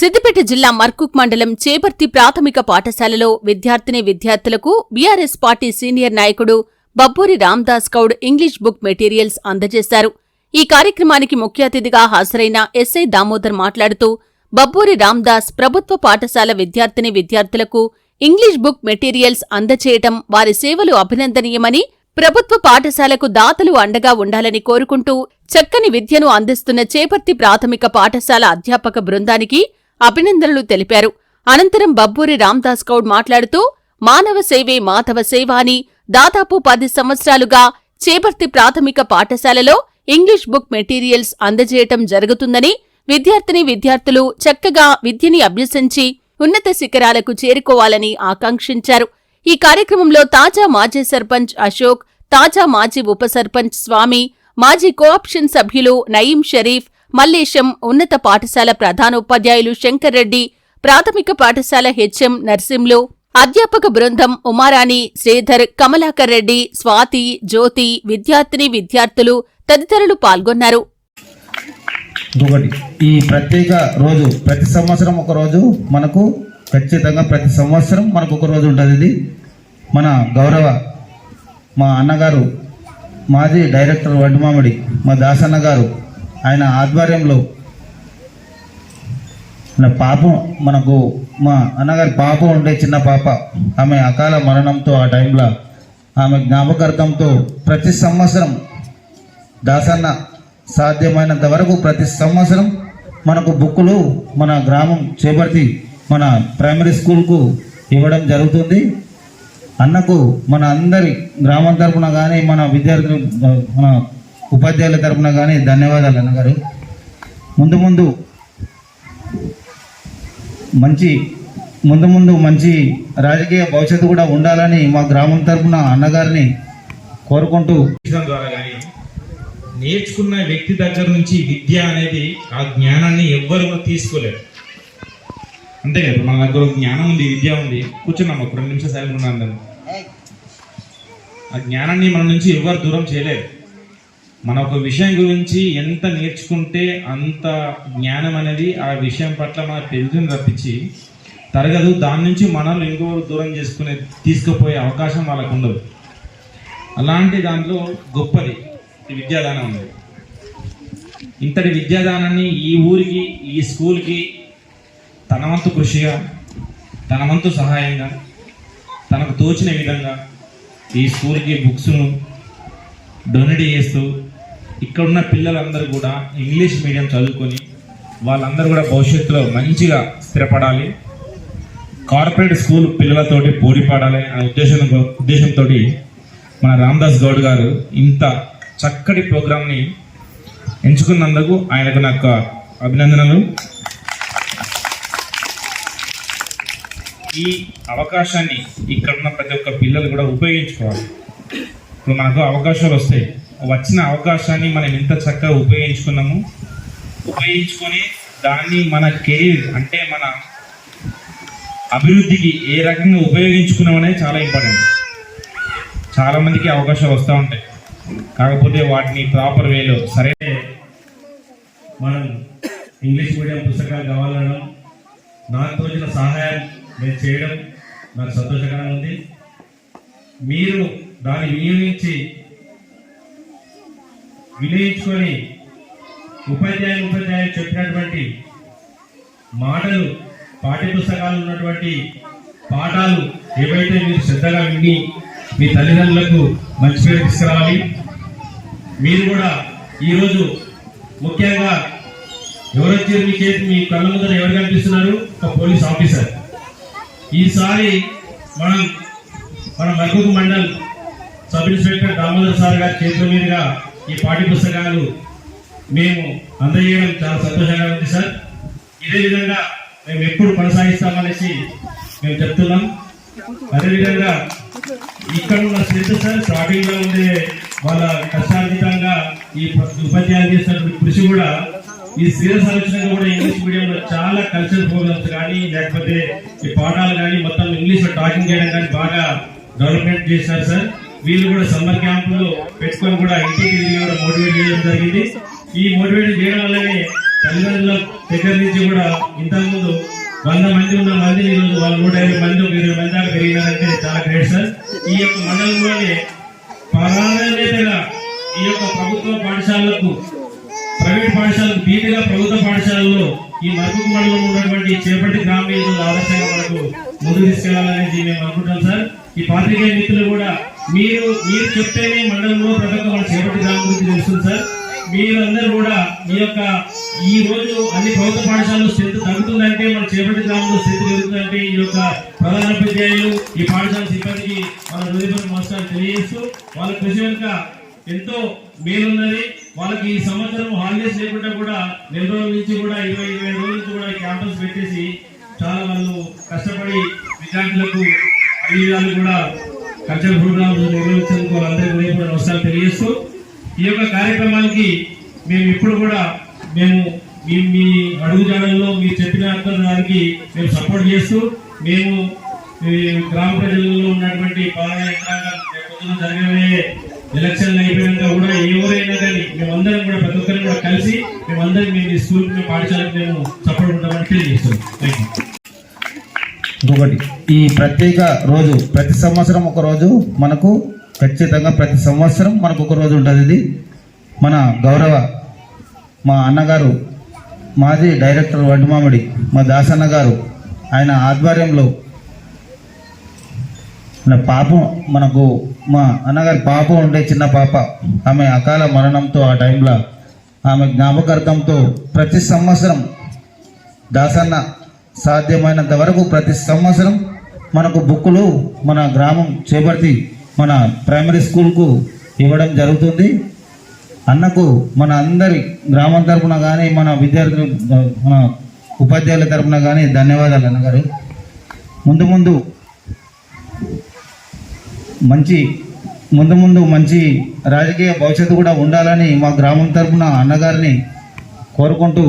సిద్దిపేట జిల్లా మర్కుక్ మండలం చేపర్తి ప్రాథమిక పాఠశాలలో విద్యార్థిని విద్యార్థులకు బీఆర్ఎస్ పార్టీ సీనియర్ నాయకుడు Babburi Ramdas Goud English book materials అందజేశారు. ఈ కార్యక్రమానికి ముఖ్య అతిథిగా హాజరైన ఎస్ఐ దామోదర్ మాట్లాడుతూ బబ్బూరి రామ్దాస్ ప్రభుత్వ పాఠశాల విద్యార్థిని విద్యార్థులకు ఇంగ్లీష్ బుక్ మెటీరియల్స్ అందచేయటం వారి సేవలు అభినందనీయమని ప్రభుత్వ పాఠశాలకు దాతలు అండగా ఉండాలని కోరుకుంటూ చక్కని విద్యను అందిస్తున్న చేపర్తి ప్రాథమిక పాఠశాల అధ్యాపక బృందానికి అభినందనలు తెలిపారు. అనంతరం బబ్బూరి రామ్దాస్ గౌడ్ మాట్లాడుతూ మానవ సేవే మాధవ సేవ అని దాదాపు పది సంవత్సరాలుగా చేపర్తి ప్రాథమిక పాఠశాలలో ఇంగ్లీష్ బుక్ మెటీరియల్స్ అందజేయటం జరుగుతుందని విద్యార్థిని విద్యార్థులు చక్కగా విద్యని అభ్యసించి ఉన్నత శిఖరాలకు చేరుకోవాలని ఆకాంక్షించారు. ఈ కార్యక్రమంలో తాజా మాజీ సర్పంచ్ అశోక్ తాజా మాజీ ఉప సర్పంచ్ స్వామి మాజీ కోఆప్షన్ సభ్యులు నయీం షరీఫ్ మల్లేశం ఉన్నత పాఠశాల ప్రధానోపాధ్యాయులు శంకర్ రెడ్డి ప్రాథమిక పాఠశాల హెచ్ఎం నర్సింలు అధ్యాపక బృందం ఉమారాణి శ్రీధర్ కమలాకర్ రెడ్డి స్వాతి జ్యోతి విద్యార్థిని విద్యార్థులు తదితరులు పాల్గొన్నారు. ఈ ప్రత్యేక రోజు ప్రతి సంవత్సరం ఒక రోజు మనకు ఖచ్చితంగా ప్రతి సంవత్సరం మనకు ఒక రోజు ఉంటుంది. ఇది మన గౌరవ మా అన్నగారు మాజీ డైరెక్టర్ వడ్డుమామిడి మా దాసన్న గారు ఆయన ఆధ్వర్యంలో పాపం మనకు మా అన్నగారి పాప ఉండే చిన్న పాప ఆమె అకాల మరణంతో ఆ టైంలో ఆమె జ్ఞాపకార్థంతో ప్రతి సంవత్సరం దాసన్న సాధ్యమైనంత వరకు ప్రతి సంవత్సరం మనకు బుక్కులు మన గ్రామం చేపట్టి మన ప్రైమరీ స్కూల్కు ఇవ్వడం జరుగుతుంది. అన్నకు మన అందరి గ్రామం తరపున కానీ మన విద్యార్థులు మన ఉపాధ్యాయుల తరపున కానీ ధన్యవాదాలు అన్నగారు. ముందు ముందు మంచి ముందు ముందు మంచి రాజకీయ భవిష్యత్తు కూడా ఉండాలని మా గ్రామం తరపున అన్నగారిని కోరుకుంటూ ద్వారా కానీ నేర్చుకున్న వ్యక్తి దగ్గర నుంచి విద్య అనేది ఆ జ్ఞానాన్ని ఎవ్వరు కూడా తీసుకోలేరు. అంతే కదా మన దగ్గర ఒక జ్ఞానం ఉంది విద్య ఉంది. కూర్చున్నాం ఒక రెండు నిమిషాలు సైలెంట్ ఉన్నాం అందరం. ఆ జ్ఞానాన్ని మన నుంచి ఎవ్వరు దూరం చేయలేరు. మన ఒక విషయం గురించి ఎంత నేర్చుకుంటే అంత జ్ఞానం అనేది ఆ విషయం పట్ల మనకు పెరుగుతుంది తప్పించి తరగదు దాని నుంచి మనల్ని ఇంకొకరు దూరం చేసుకునే తీసుకుపోయే అవకాశం వాళ్ళకు ఉండదు. అలాంటి దాంట్లో గొప్పది విద్యాదానం ఉంది ఇంతటి విద్యాదానాన్ని ఈ ఊరికి ఈ స్కూల్కి తన వంతు కృషిగా తన వంతు సహాయంగా తనకు తోచిన విధంగా ఈ స్కూల్కి బుక్స్ను డొనేట్ చేస్తూ ఇక్కడున్న పిల్లలందరూ కూడా ఇంగ్లీష్ మీడియం చదువుకొని వాళ్ళందరూ కూడా భవిష్యత్తులో మంచిగా స్థిరపడాలి. కార్పొరేట్ స్కూల్ పిల్లలతోటి పోటీపడాలి అనే ఉద్దేశం ఉద్దేశంతో మన రామ్దాస్ గౌడ్ గారు ఇంత చక్కటి ప్రోగ్రామ్ని ఎంచుకున్నందుకు ఆయనకు నాకు అభినందనలు. ఈ అవకాశాన్ని ఇక్కడ ఉన్న ప్రతి ఒక్క పిల్లలు కూడా ఉపయోగించుకోవాలి. ఇప్పుడు మనకు అవకాశాలు వస్తాయి. వచ్చిన అవకాశాన్ని మనం ఎంత చక్కగా ఉపయోగించుకున్నాము ఉపయోగించుకొని దాన్ని మన కేర్ అంటే మన అభివృద్ధికి ఏ రకంగా ఉపయోగించుకున్నాం అనేది చాలా ఇంపార్టెంట్ చాలామందికి అవకాశాలు వస్తూ ఉంటాయి. కాకపోతే వాటిని ప్రాపర్ వేలో సరే మనం ఇంగ్లీష్ మీడియం పుస్తకాలు కావాలనడం నాకు తోచిన సహాయం నేను చేయడం నాకు సంతోషకరంగా ఉంది. మీరు దాన్ని వినియోగించి వినియోగించుకొని ఉపాధ్యాయులు ఉపాధ్యాయులు చెప్పినటువంటి మాటలు పాఠ్యపుస్తకాలు ఉన్నటువంటి పాఠాలు ఏవైతే మీరు శ్రద్ధగా విని మీ తల్లిదండ్రులకు మంచి పేరు తీసుకురావాలి. మీరు కూడా ఈరోజు ముఖ్యంగా ఎవరొచ్చారు మీ చేతి మీ కళ్ళ ముందర ఎవరు కనిపిస్తున్నారు? ఒక పోలీస్ ఆఫీసర్. ఈసారి మనం మన Mahbub mandal sub inspector Damodar sir గారి చేతుల మీదుగా ఈ పాఠ్య పుస్తకాలు మేము అందజేయడం చాలా సంతోషంగా ఉంది సార్. ఇదే విధంగా మేము ఎప్పుడు కొనసాగిస్తామనేసి మేము చెప్తున్నాం. అదేవిధంగా ఇక్కడ ఉన్న శ్రద్ధ సార్ స్టార్టింగ్లో ఉండే వాళ్ళ కష్టార్జితంగా ఈ ఉపాధ్యాయులు చేసినటువంటి కృషి కూడా ఈ స్త్రీల సంరక్షణ కూడా ఇంగ్లీష్ మీడియంలో చాలా కల్చరల్ ప్రోగ్రామ్స్ కానీ లేకపోతే ఈ పాఠాలు కానీ మొత్తం ఇంగ్లీష్లో టాకింగ్ చేయడం కానీ బాగా డెవలప్మెంట్ చేశారు సార్. వీళ్ళు కూడా సమ్మర్ క్యాంపులో పెట్టుకొని కూడా ఇంటికి తిరిగి కూడా మోటివేట్ చేయడం జరిగింది. ఈ మోటివేట్ చేయడం వల్లనే తల్లిదండ్రుల దగ్గర నుంచి కూడా ఇంతకుముందు వంద మంది ఉన్న మంది ఈరోజు వాళ్ళు నూట యాభై మంది ఒక ఇరవై మంది దాకా పెరిగినారంటే చాలా గ్రేట్ సార్. ఈ యొక్క మండలంలోనే ప్రాధాన్యతగా ఈ యొక్క ప్రభుత్వ పాఠశాలలకు ప్రైవేట్ పాఠశాలకు ధీటుగా ప్రభుత్వ పాఠశాలలో ఈ మరుగుకు మండలంలో ఉన్నటువంటి చేపట్టి గ్రామీణ ఆదర్శంగా మనకు ముందుకు తీసుకెళ్ళాలనేది మేము అనుకుంటాం సార్. ఈ పాత్రికేయ మిత్రులు కూడా మీరు మీరు చెప్తేనే మండలంలో ప్రతి ఒక్క మన చేపట్టి దాని గురించి తెలుస్తుంది సార్. మీరందరూ కూడా మీ యొక్క ఈ రోజు అన్ని ప్రభుత్వ పాఠశాలలో స్థితి తగ్గుతుందంటే మన చేపట్టి గ్రామంలో స్థితి పెరుగుతుందంటే ఈ యొక్క ప్రధానోపాధ్యాయులు ఈ పాఠశాల సిబ్బందికి మన హృదయపూర్వక నమస్కారం తెలియజేస్తూ వాళ్ళ కృషి వెనుక ఎంతో మేలున్నది. వాళ్ళకి ఈ సంవత్సరం హాలిడేస్ లేకుండా కూడా నెల రోజుల నుంచి కూడా ఇరవై ఇరవై రోజుల నుంచి కూడా క్యాంపస్ పెట్టేసి చాలా వాళ్ళు కష్టపడి విద్యార్థులకు అన్ని విధాలు కూడా కల్చర్ ప్రోగ్రామ్ నిర్వహించేందుకు వాళ్ళందరికీ హృదయపూర్వక నమస్కారం తెలియజేస్తూ ఈ యొక్క కార్యక్రమానికి మేము ఇప్పుడు కూడా మేము మీ మీ అడుగుజాడల్లో మీరు చెప్పిన దానికి మేము సపోర్ట్ చేస్తూ మేము ఈ గ్రామ ప్రజల్లో ఉన్నటువంటి పాలన యంత్రాంగం జరగబోయే ఎలక్షన్లు అయిపోయినాక కూడా ఎవరైనా కానీ మేమందరం కూడా ప్రతి ఒక్కరిని కూడా కలిసి మేమందరం మీ స్కూల్ మీ పాఠశాలకు మేము సపోర్ట్ ఉంటామని తెలియజేస్తాం థ్యాంక్ యూ ఇంకొకటి ఈ ప్రత్యేక రోజు ప్రతి సంవత్సరం ఒక రోజు మనకు ఖచ్చితంగా ప్రతి సంవత్సరం మనకు ఒక రోజు ఉంటుంది ఇది. మన గౌరవ మా అన్నగారు మాజీ డైరెక్టర్ వడ్డుమామిడి మా దాసన్న గారు ఆయన ఆధ్వర్యంలో మన పాపం మనకు మా అన్నగారి పాప ఉండే చిన్న పాప ఆమె అకాల మరణంతో ఆ టైంలో ఆమె జ్ఞాపకార్థంతో ప్రతి సంవత్సరం దాసన్న సాధ్యమైనంత వరకు ప్రతి సంవత్సరం మనకు బుక్కులు మన గ్రామం చేపట్టి మన ప్రైమరీ స్కూల్కు ఇవ్వడం జరుగుతుంది. అన్నకు మన అందరి గ్రామం తరపున కానీ మన విద్యార్థులు మన ఉపాధ్యాయుల తరపున కానీ ధన్యవాదాలు అన్నగారు. ముందు ముందు మంచి ముందు ముందు మంచి రాజకీయ భవిష్యత్తు కూడా ఉండాలని మా గ్రామం తరపున అన్నగారిని కోరుకుంటూ